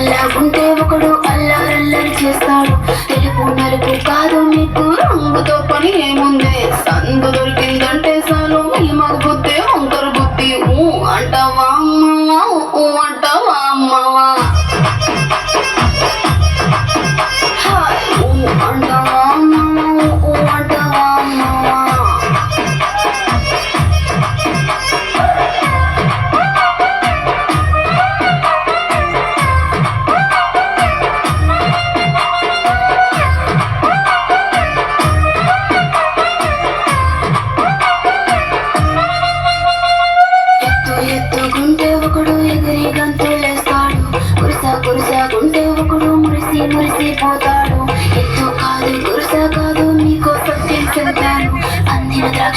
అల్లా ఉంటే ఒకడు అల్లారల్లరి చేస్తాడు. తెలుపు నలుపు కాదు మీకు రంగుతో పని ఏముంది? సందు దొరికిందంటే చాలు ఈ మగ బుద్ధి అంతరు బుద్ధి అంటావా?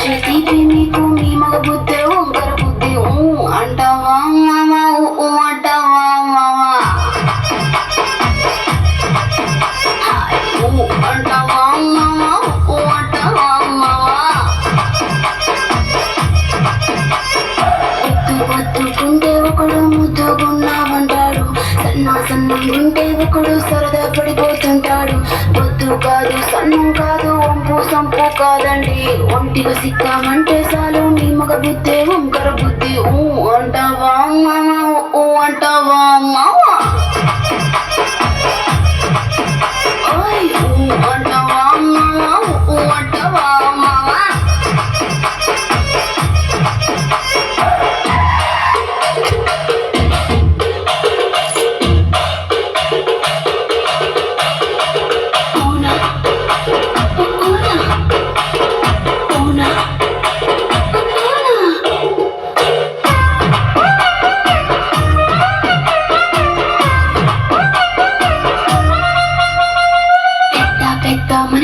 అందిన ద్రాక్ష తీపి మీకు మీ మగ బుద్ధి వంకర బుద్ధి. ఊ అంటావా మామా ఊ అంటావా మామా. హాయ్ ఊ అంటావా మామా ఊ అంటావా మామా. ఎత్తు పట్టుకుంటే ఒకడు ముద్దుగున్నామంటాడు సన్న సన్నం ఉంటే ఒకడు సరదా పడిపోతుంటాడు. పొద్దు కాదు సన్నం కాదు వంపు సంపు కాదండి. ఒంటిగా సిక్కామంటే చాలు నీ మగ బుద్ధే వంకర బుద్ధి. ఊ అంటావా మామ ఊ అంటావా మామ ఓయ్ ఊ అంటావా?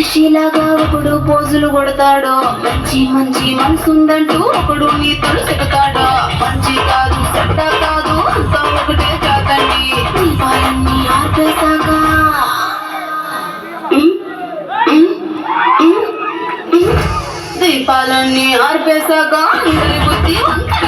పెద్ద మనిషిలాగా ఒకడు పోజులు కొడతాడు మంచి మంచి మనసు ఉందంటూ ఒకడు నీతో చెబుతాడు. మంచి కాదు చెడ్డ కాదు అంతా ఒకటే కాదండి. దీపాలన్నీ ఆర్పేశాక దీపాలన్నీ ఆర్పేశాక అందరి బుద్ధి అంతా